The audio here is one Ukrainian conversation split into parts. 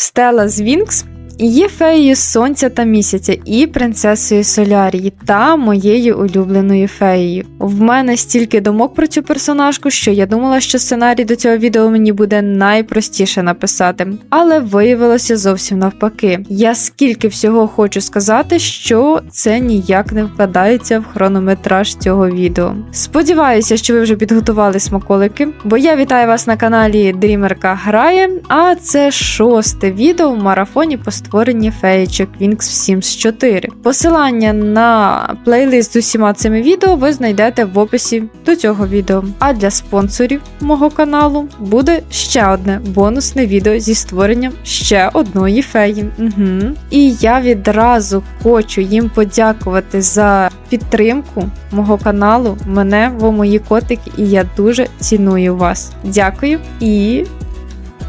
Стела з Вінкс є феєю сонця та місяця і принцесою Солярії та моєю улюбленою феєю. В мене стільки думок про цю персонажку, що я думала, що сценарій до цього відео мені буде найпростіше написати, але виявилося зовсім навпаки. Я скільки всього хочу сказати, що це ніяк не вкладається в хронометраж цього відео. Сподіваюся, що ви вже підготували смаколики, бо я вітаю вас на каналі Дрімерка Грає, а це шосте відео в марафоні по створенні феєчок Wings в Sims 4. Посилання на плейлист з усіма цими відео ви знайдете в описі до цього відео. А для спонсорів мого каналу буде ще одне бонусне відео зі створенням ще одної феї. Угу. І я відразу хочу їм подякувати за підтримку мого каналу, мене, ви мої котики, і я дуже ціную вас. Дякую і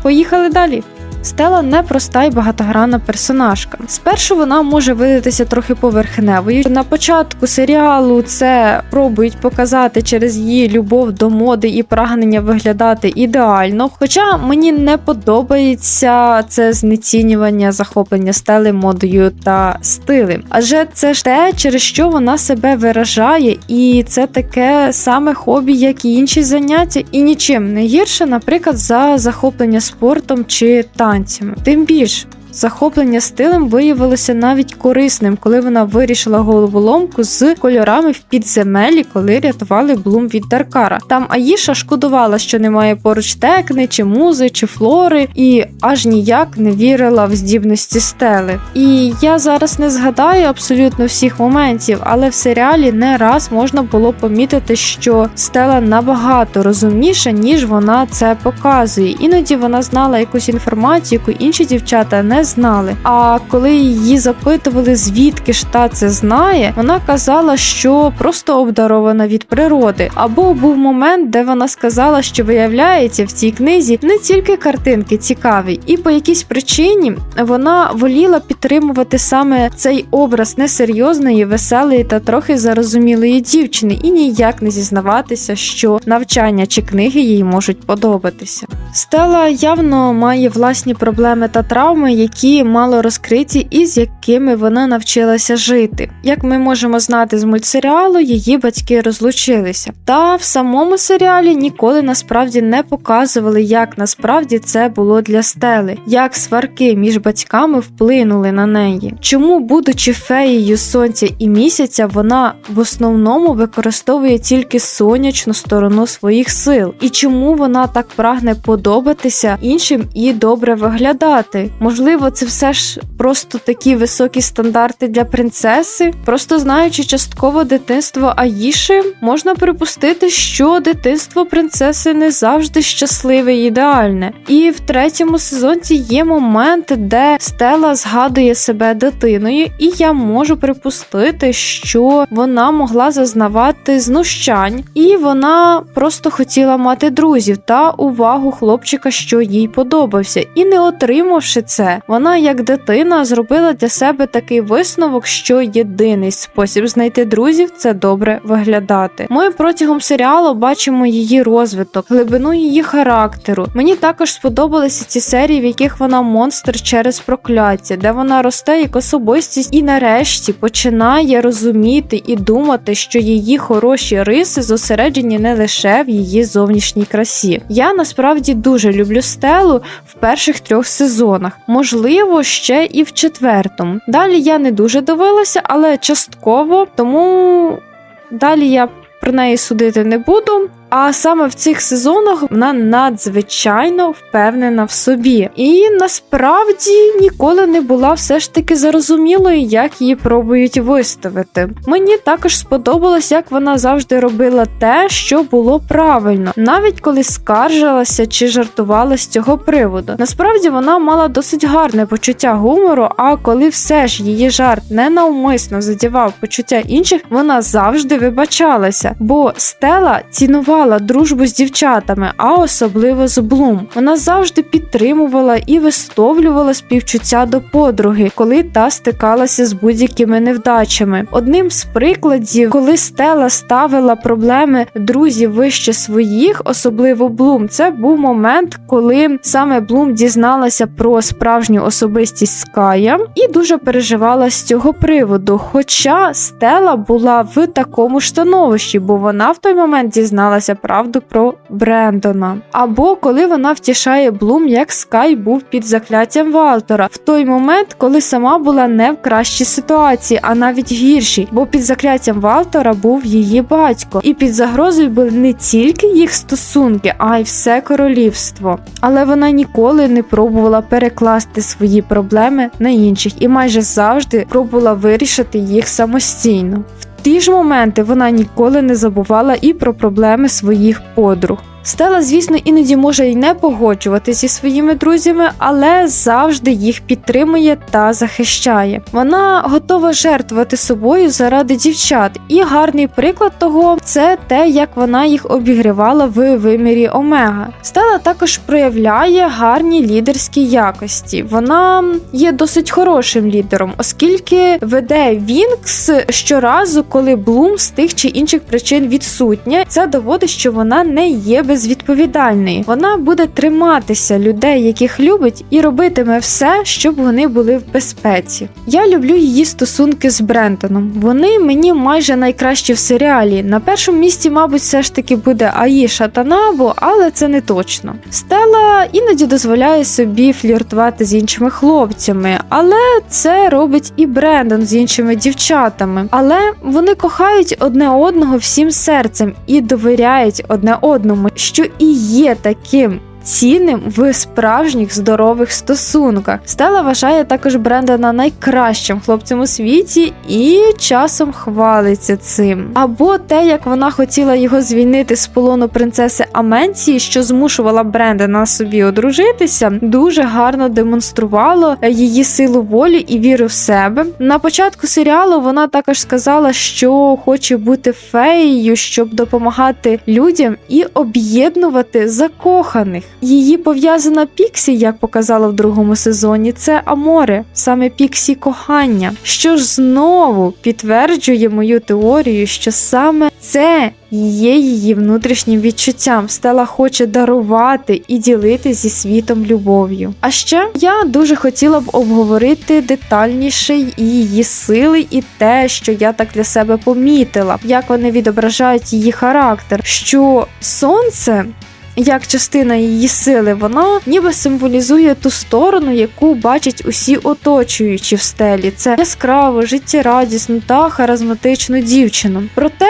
поїхали далі. Стела непроста і багатогранна персонажка. Спершу вона може видатися трохи поверхневою. На початку серіалу це пробують показати через її любов до моди і прагнення виглядати ідеально. Хоча мені не подобається це знецінювання захоплення стели модою та стилем. Адже це ж те, через що вона себе виражає, і це таке саме хобі, як і інші заняття, і нічим не гірше, наприклад, за захоплення спортом чи танцями. Тим більш. Захоплення стилем виявилося навіть корисним, коли вона вирішила головоломку з кольорами в підземелі, коли рятували Блум від Даркара. Там Аїша шкодувала, що немає поруч текни, чи музи, чи флори, і аж ніяк не вірила в здібності стели. І я зараз не згадаю абсолютно всіх моментів, але в серіалі не раз можна було помітити, що стела набагато розумніша, ніж вона це показує. Іноді вона знала якусь інформацію, яку інші дівчата не знали. А коли її запитували, звідки ж та це знає, вона казала, що просто обдарована від природи. Або був момент, де вона сказала, що виявляється в цій книзі не тільки картинки цікаві, і по якійсь причині вона воліла підтримувати саме цей образ несерйозної, веселої та трохи зарозумілої дівчини, і ніяк не зізнаватися, що навчання чи книги їй можуть подобатися. Стела явно має власні проблеми та травми, які мало розкриті і з якими вона навчилася жити. Як ми можемо знати з мультсеріалу, її батьки розлучилися. Та в самому серіалі ніколи насправді не показували, як насправді це було для стели, як сварки між батьками вплинули на неї. Чому, будучи феєю сонця і місяця, вона в основному використовує тільки сонячну сторону своїх сил, і чому вона так прагне подобатися іншим і добре виглядати? Можливо, це все ж просто такі високі стандарти для принцеси. Просто знаючи частково дитинство Аїши, можна припустити, що дитинство принцеси не завжди щасливе і ідеальне. І в третьому сезонці є моменти, де Стела згадує себе дитиною, і я можу припустити, що вона могла зазнавати знущань, і вона просто хотіла мати друзів та увагу хлопчика, що їй подобався. І не отримавши це, вона, як дитина, зробила для себе такий висновок, що єдиний спосіб знайти друзів це добре виглядати. Ми протягом серіалу бачимо її розвиток, глибину її характеру. Мені також сподобалися ці серії, в яких вона монстр через прокляття, де вона росте як особистість і нарешті починає розуміти і думати, що її хороші риси зосереджені не лише в її зовнішній красі. Я насправді дуже люблю стелу в перших трьох сезонах. Можливо, ще і в четвертому. Далі я не дуже дивилася, але частково, тому далі я про неї судити не буду. А саме в цих сезонах вона надзвичайно впевнена в собі. І насправді ніколи не була все ж таки зарозумілою, як її пробують виставити. Мені також сподобалось, як вона завжди робила те, що було правильно, навіть коли скаржилася чи жартувала з цього приводу. Насправді вона мала досить гарне почуття гумору, а коли все ж її жарт ненавмисно задівав почуття інших, вона завжди вибачалася, бо стела цінувала уникала дружбу з дівчатами, а особливо з Блум. Вона завжди підтримувала і висловлювала співчуття до подруги, коли та стикалася з будь-якими невдачами. Одним з прикладів, коли Стела ставила проблеми друзів вище своїх, особливо Блум, це був момент, коли саме Блум дізналася про справжню особистість Ская і дуже переживала з цього приводу. Хоча Стела була в такому становищі, бо вона в той момент дізналася правду про Брендона. Або коли вона втішає Блум, як Скай був під закляттям Валтора, в той момент, коли сама була не в кращій ситуації, а навіть гіршій, бо під закляттям Валтора був її батько, і під загрозою були не тільки їх стосунки, а й все королівство. Але вона ніколи не пробувала перекласти свої проблеми на інших і майже завжди пробувала вирішити їх самостійно. Ті ж моменти вона ніколи не забувала і про проблеми своїх подруг. Стела, звісно, іноді може й не погоджувати зі своїми друзями, але завжди їх підтримує та захищає. Вона готова жертвувати собою заради дівчат, і гарний приклад того це те, як вона їх обігрівала в вимірі Омега. Стела також проявляє гарні лідерські якості. Вона є досить хорошим лідером, оскільки веде Вінкс щоразу, коли Блум з тих чи інших причин відсутня. Це доводить, що вона не є безвідповідальною. Вона буде триматися людей, яких любить, і робитиме все, щоб вони були в безпеці. Я люблю її стосунки з Брентоном. Вони мені майже найкращі в серіалі. На першому місці, мабуть, все ж таки буде Аїша та Набо, але це не точно. Стела іноді дозволяє собі фліртувати з іншими хлопцями, але це робить і Брендон з іншими дівчатами. Але вони кохають одне одного всім серцем і довіряють одне одному, що і є таким. Цінним в справжніх здорових стосунках. Стела вважає також Брендана найкращим хлопцем у світі і часом хвалиться цим. Або те, як вона хотіла його звільнити з полону принцеси Аменції, що змушувала Брендана собі одружитися, дуже гарно демонструвало її силу волі і віру в себе. На початку серіалу вона також сказала, що хоче бути феєю, щоб допомагати людям і об'єднувати закоханих. Її пов'язана Піксі, як показала в другому сезоні, це Аморе, саме Піксі кохання, що ж знову підтверджує мою теорію, що саме це є її внутрішнім відчуттям. Стела хоче дарувати і ділити зі світом любов'ю. А ще я дуже хотіла б обговорити детальніше її сили, і те, що я так для себе помітила, як вони відображають її характер, що сонце як частина її сили, вона ніби символізує ту сторону, яку бачать усі оточуючі в стелі. Це яскраву, життєрадісну та харизматичну дівчину. Проте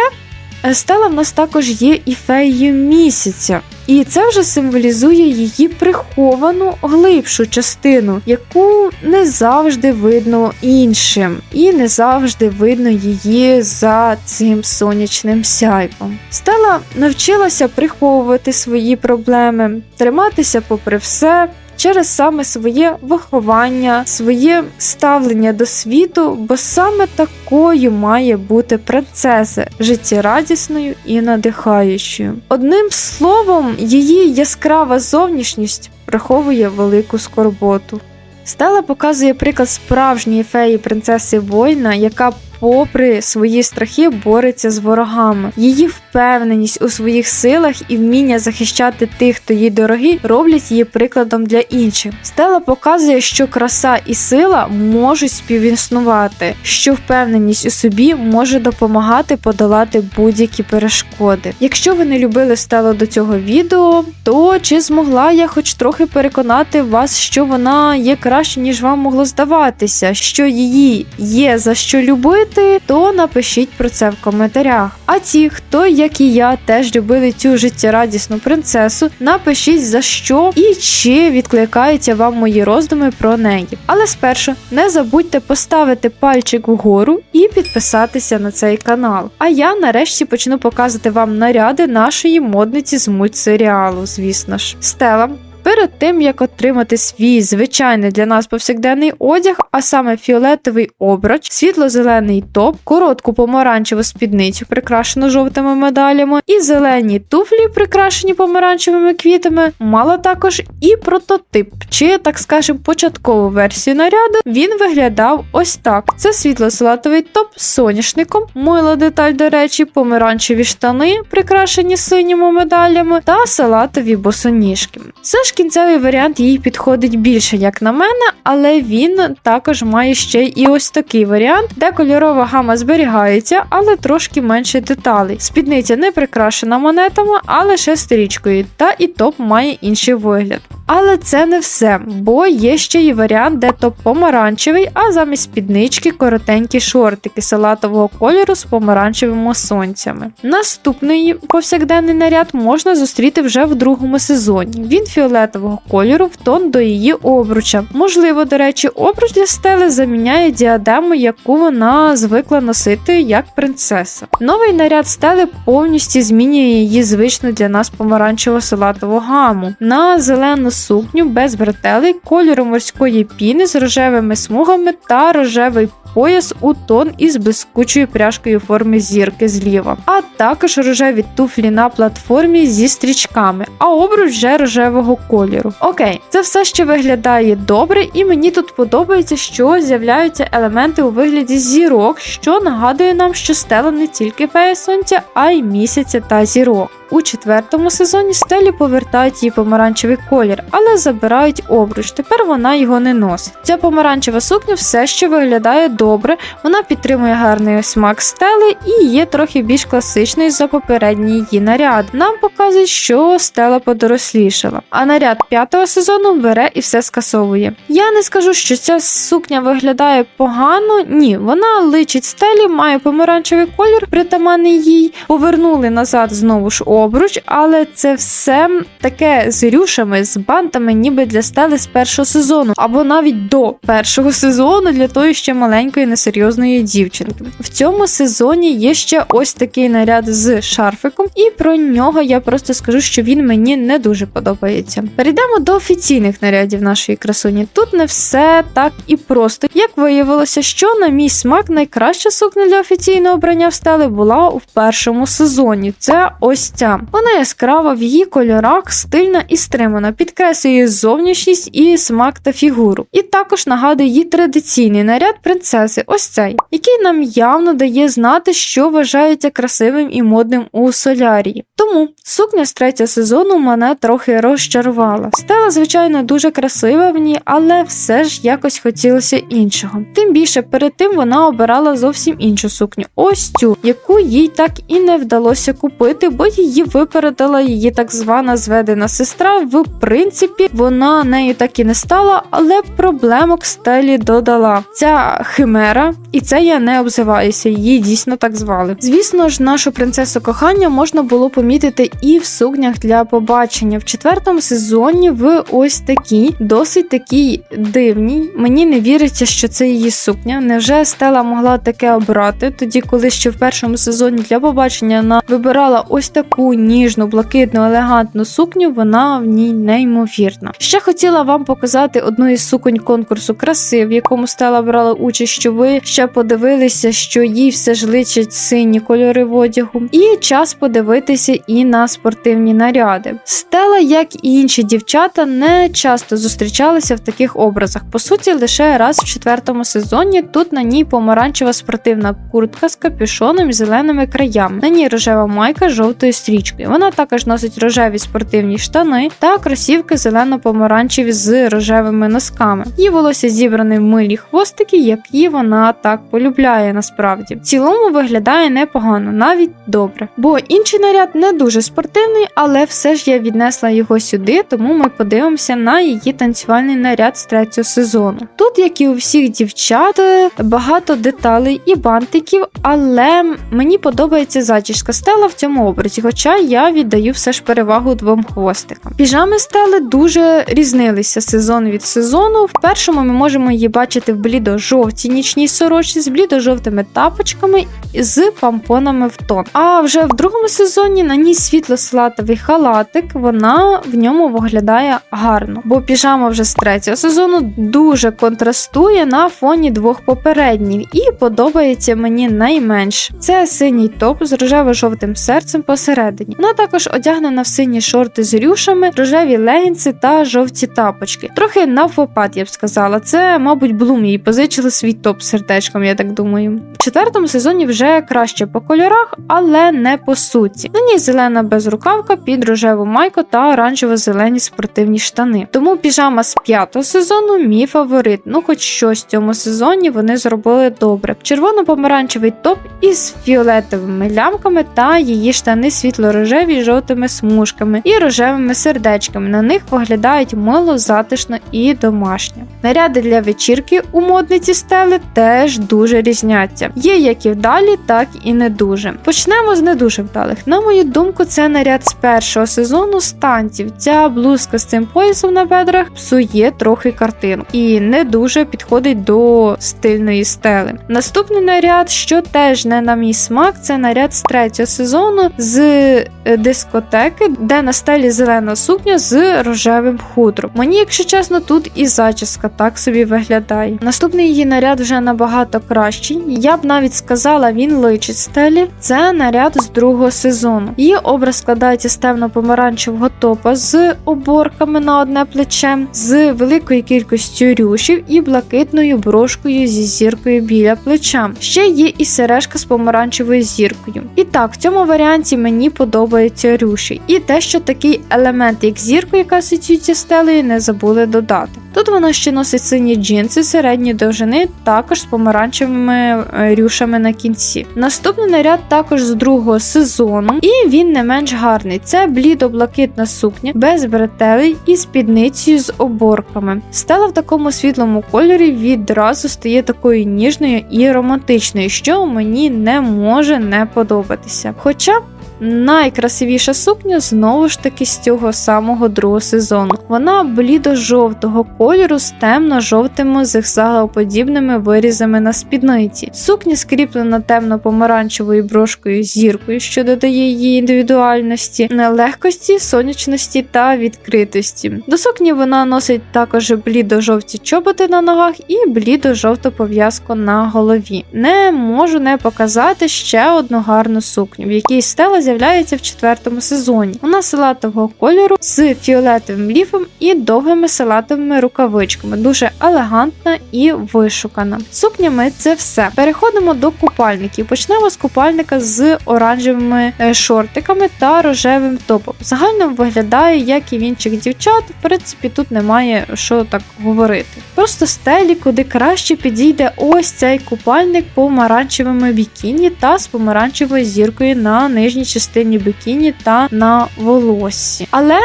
Стела в нас також є і феєю місяця, і це вже символізує її приховану глибшу частину, яку не завжди видно іншим, і не завжди видно її за цим сонячним сяйвом. Стела навчилася приховувати свої проблеми, триматися попри все через саме своє виховання, своє ставлення до світу, бо саме такою має бути принцеса життєрадісною і надихаючою. Одним словом, її яскрава зовнішність приховує велику скорботу. Стела показує приклад справжньої феї принцеси воїна, яка попри свої страхи, бореться з ворогами. Її впевненість у своїх силах і вміння захищати тих, хто їй дорогі, роблять її прикладом для інших. Стела показує, що краса і сила можуть співіснувати, що впевненість у собі може допомагати подолати будь-які перешкоди. Якщо ви не любили стелу до цього відео, то чи змогла я хоч трохи переконати вас, що вона є краще, ніж вам могло здаватися, що її є за що любити? то напишіть про це в коментарях. А ті, хто, як і я, теж любили цю життєрадісну принцесу, напишіть за що і чи відкликаються вам мої роздуми про неї. Але спершу не забудьте поставити пальчик вгору і підписатися на цей канал. А я нарешті почну показувати вам наряди нашої модниці з мультсеріалу, звісно ж. Стела Перед тим як отримати свій звичайний для нас повсякденний одяг, а саме фіолетовий обруч, світло-зелений топ, коротку помаранчеву спідницю, прикрашену жовтими медалями, і зелені туфлі, прикрашені помаранчевими квітами, мала також і прототип, чи так скажемо, початкову версію наряду. Він виглядав ось так: це світло-салатовий топ з соняшником, мила деталь, до речі, помаранчеві штани, прикрашені синіми медалями, та салатові босоніжки. Все ж кінцевий варіант їй підходить більше, як на мене, але він також має ще і ось такий варіант, де кольорова гама зберігається, але трошки менше деталей. Спідниця не прикрашена монетами, а лише стрічкою, та і топ має інший вигляд. Але це не все, бо є ще й варіант, де топ помаранчевий, а замість спіднички коротенькі шортики салатового кольору з помаранчевими сонцями. Наступний повсякденний наряд можна зустріти вже в другому сезоні. Він фіолетового кольору в тон до її обруча. Можливо, до речі, обруч для стели заміняє діадему, яку вона звикла носити як принцеса. Новий наряд стели повністю змінює її звичну для нас помаранчево-салатову гаму на зелену сукню без бретелей, кольору морської піни з рожевими смугами та рожевий пояс у тон із блискучою пряжкою у формі зірки зліва, а також рожеві туфлі на платформі зі стрічками, а обруч вже рожевого кольору. Окей, це все ще виглядає добре, і мені тут подобається, що з'являються елементи у вигляді зірок, що нагадує нам, що стела не тільки фея сонця, а й місяця та зірок. У четвертому сезоні стелі повертають їй помаранчевий колір, але забирають обруч. Тепер вона його не носить. Ця помаранчева сукня все ще виглядає добре, вона підтримує гарний смак стели і є трохи більш класичною за попередній її наряд. Нам показують, що стела подорослішала. А наряд п'ятого сезону бере і все скасовує. Я не скажу, що ця сукня виглядає погано. Ні, вона личить стелі, має помаранчевий колір, притаманний їй. Повернули назад знову ж обруч, але це все таке з рюшами, з бантами, ніби для стели з першого сезону, або навіть до першого сезону для тої ще маленької несерйозної дівчинки. В цьому сезоні є ще ось такий наряд з шарфиком, і про нього я просто скажу, що він мені не дуже подобається. Перейдемо до офіційних нарядів нашої красуні. Тут не все так і просто. Як виявилося, що на мій смак найкраща сукня для офіційного обрання в стели була у першому сезоні. Це ось ця. Вона яскрава в її кольорах, стильна і стримана, підкреслює зовнішність і смак та фігуру. І також нагадує її традиційний наряд принцеси, ось цей, який нам явно дає знати, що вважається красивим і модним у солярії. Тому сукня з третього сезону мене трохи розчарувала. Стела, звичайно, дуже красива в ній, але все ж якось хотілося іншого. Тим більше перед тим вона обирала зовсім іншу сукню, ось цю, яку їй так і не вдалося купити, бо її випередила її так звана зведена сестра. В принципі, вона нею так і не стала, але проблемок стелі додала. Ця химера, і це я не обзиваюся, її дійсно так звали. Звісно ж, нашу принцесу кохання можна було помітити і в сукнях для побачення. В четвертому сезоні в ось такій, досить такій дивній. Мені не віриться, що це її сукня. Невже Стела могла таке обрати, тоді коли ще в першому сезоні для побачення вона вибирала ось таку ніжну, блакитну, елегантну сукню, вона в ній неймовірна. Ще хотіла вам показати одну із суконь конкурсу краси, в якому Стела брала участь, що ви ще подивилися, що їй все ж личать сині кольори в одягу. І час подивитися і на спортивні наряди. Стела, як і інші дівчата, не часто зустрічалися в таких образах. По суті, лише раз в четвертому сезоні тут на ній помаранчева спортивна куртка з капюшоном і зеленими краями. На ній рожева майка з жовтою стрічкою. Вона також носить рожеві спортивні штани та кросівки зелено-помаранчеві з рожевими носками. Її волосся зібране в милі хвостики, які вона так полюбляє насправді. В цілому виглядає непогано, навіть добре. Бо інший наряд не дуже спортивний, але все ж я віднесла його сюди, тому ми подивимося на її танцювальний наряд з третього сезону. Тут, як і у всіх дівчат, багато деталей і бантиків, але мені подобається зачіска стела в цьому образі, хоча я віддаю все ж перевагу двом хвостикам. Піжами стели дуже різнилися сезон від сезону. В першому ми можемо її бачити в блідо-жовтій нічній сорочці з блідо-жовтими тапочками з помпонами в тон. А вже в другому сезоні на ній світло-салатовий халатик. Вона в ньому виглядає гарно, бо піжама вже з третього сезону дуже контрастує на фоні двох попередніх і подобається мені найменше. Це синій топ з рожево-жовтим серцем посередині. Вона також одягнена в сині шорти з рюшами, рожеві легінси та жовті тапочки. Трохи навпопад, я б сказала. Це, мабуть, Блум їй позичили свій топ сердечком, я так думаю. В четвертому сезоні вже краще по кольорах, але не по суті. На ній зелена безрукавка під рожеву майку та оранжево-зелені спортивні штани. Тому піжама з п'ятого сезону мій фаворит. Ну, хоч щось в цьому сезоні вони зробили добре. Червоно-помаранчевий топ із фіолетовими лямками та її штани світло-рожеві з жовтими смужками і рожевими сердечками. На них виглядають мило, затишно і домашньо. Наряди для вечірки у модниці стели теж дуже різняться. Є як і вдалі, так і не дуже. Почнемо з не дуже вдалих. На мою думку, це наряд з першого сезону з танців. Ця блузка з цим поясом на бедрах псує трохи картину і не дуже підходить до стильної стели. Наступний наряд, що теж не на мій смак, це наряд з третього сезону з е, дискотеки, де на стелі зелена сукня з рожевим хутром. Мені, якщо чесно, тут і зачіска так собі виглядає. Наступний її наряд вже набагато кращий. Я б навіть сказала, він личить стелі. Це наряд з другого сезону. Її образ складається з темно-помаранчевого топа з оборками на одне плече, з великою кількістю рюшів і блакитною брошкою зі зіркою біля плеча. Ще є і сережка з помаранчевою зіркою. І так, в цьому варіанті мені подобаються рюші. І те, що такий елемент, як зірка, яка асоціюється з стелею, не забули додати. Тут вона ще носить сині джинси середньої довжини, також з помаранчевими е, рюшами на кінці. Наступний наряд також з другого сезону, і він не менш гарний. Це блідо-блакитна сукня без бретелей і спідницею з оборками. Стела в такому світлому кольорі відразу стає такою ніжною і романтичною, що мені не може не подобатися. Хоча Найкрасивіша сукня знову ж таки з цього самого другого сезону. Вона блідо-жовтого кольору з темно-жовтими зигзагоподібними вирізами на спідниці. Сукня скріплена темно-помаранчевою брошкою зіркою, що додає її індивідуальності, легкості, сонячності та відкритості. До сукні вона носить також блідо-жовті чоботи на ногах і блідо-жовту пов'язку на голові. Не можу не показати ще одну гарну сукню, в якій стела з'являється в четвертому сезоні. Вона салатового кольору з фіолетовим ліфом і довгими салатовими рукавичками. Дуже елегантна і вишукана. Сукнями це все. Переходимо до купальників. Почнемо з купальника з оранжевими е, шортиками та рожевим топом. Загально виглядає, як і в інших дівчат. В принципі, тут немає що так говорити. Просто стелі, куди краще підійде ось цей купальник помаранчевими бікіні та з помаранчевою зіркою на нижній частині бикіні та на волоссі. Але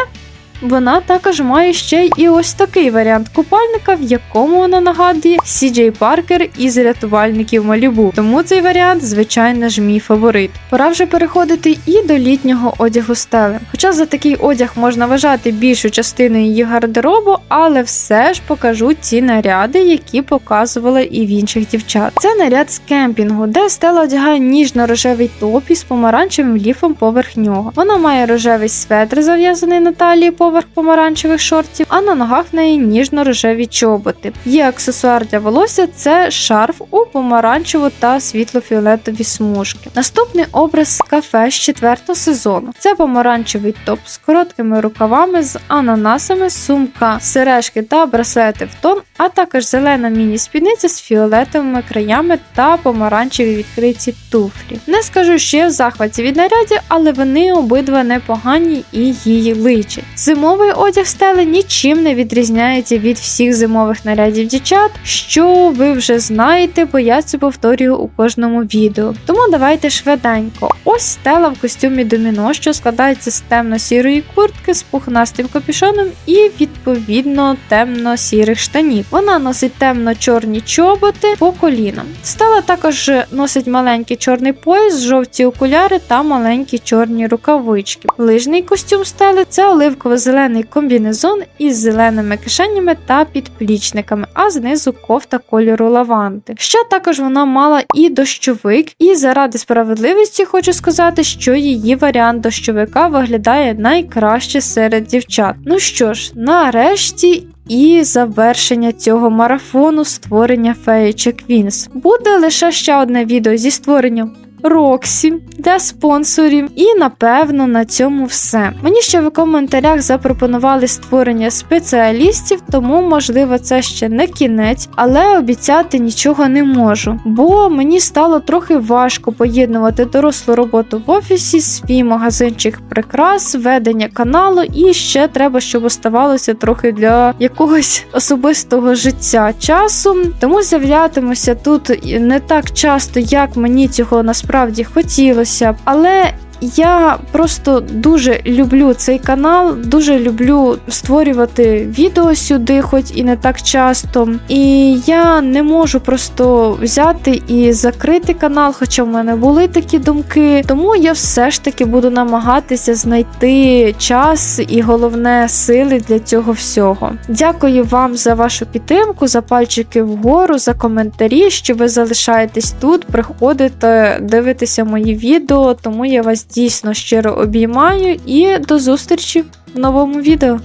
вона також має ще і ось такий варіант купальника, в якому вона нагадує CJ Паркер із рятувальників Малібу. Тому цей варіант, звичайно ж, мій фаворит. Пора вже переходити і до літнього одягу стели. Хоча за такий одяг можна вважати більшу частину її гардеробу, але все ж покажу ці наряди, які показували і в інших дівчат. Це наряд з кемпінгу, де стела одягає ніжно-рожевий топ із помаранчевим ліфом поверх нього. Вона має рожевий светр, зав'язаний на талії поверх помаранчевих шортів, а на ногах неї ніжно-рожеві чоботи. Є аксесуар для волосся це шарф у помаранчево та світло-фіолетові смужки. Наступний образ з кафе з четвертого сезону. Це помаранчевий топ з короткими рукавами з ананасами, сумка, сережки та браслети в тон, а також зелена міні-спідниця з фіолетовими краями та помаранчеві відкриті туфлі. Не скажу, що я в захваті від нарядів, але вони обидва непогані і її личать. Зимовий одяг стели нічим не відрізняється від всіх зимових нарядів дівчат, що ви вже знаєте, бо я це повторюю у кожному відео. Тому давайте швиденько. Ось стела в костюмі доміно, що складається з темно-сірої куртки з пухнастим капюшоном і відповідно темно-сірих штанів. Вона носить темно-чорні чоботи по колінам. Стела також носить маленький чорний пояс, жовті окуляри та маленькі чорні рукавички. Лижний костюм стели це оливково-зелений комбінезон із зеленими кишенями та підплічниками, а знизу кофта кольору лаванди. Ще також вона мала і дощовик, і заради справедливості хочу сказати, що її варіант дощовика виглядає найкраще серед дівчат. Ну що ж, нарешті. І завершення цього марафону створення феєчек Вінс. Буде лише ще одне відео зі створенням Роксі для спонсорів. І напевно на цьому все. Мені ще в коментарях запропонували створення спеціалістів, тому можливо це ще не кінець, але обіцяти нічого не можу. Бо мені стало трохи важко поєднувати дорослу роботу в офісі, свій магазинчик прикрас, ведення каналу, і ще треба, щоб оставалося трохи для якогось особистого життя часу. Тому з'являтимуся тут не так часто, як мені цього насправді хотілося б, але. Я просто дуже люблю цей канал, дуже люблю створювати відео сюди, хоч і не так часто. І я не можу просто взяти і закрити канал, хоча в мене були такі думки. Тому я все ж таки буду намагатися знайти час і головне сили для цього всього. Дякую вам за вашу підтримку, за пальчики вгору, за коментарі, що ви залишаєтесь тут, приходите дивитися мої відео, тому я вас дійсно щиро обіймаю і до зустрічі в новому відео.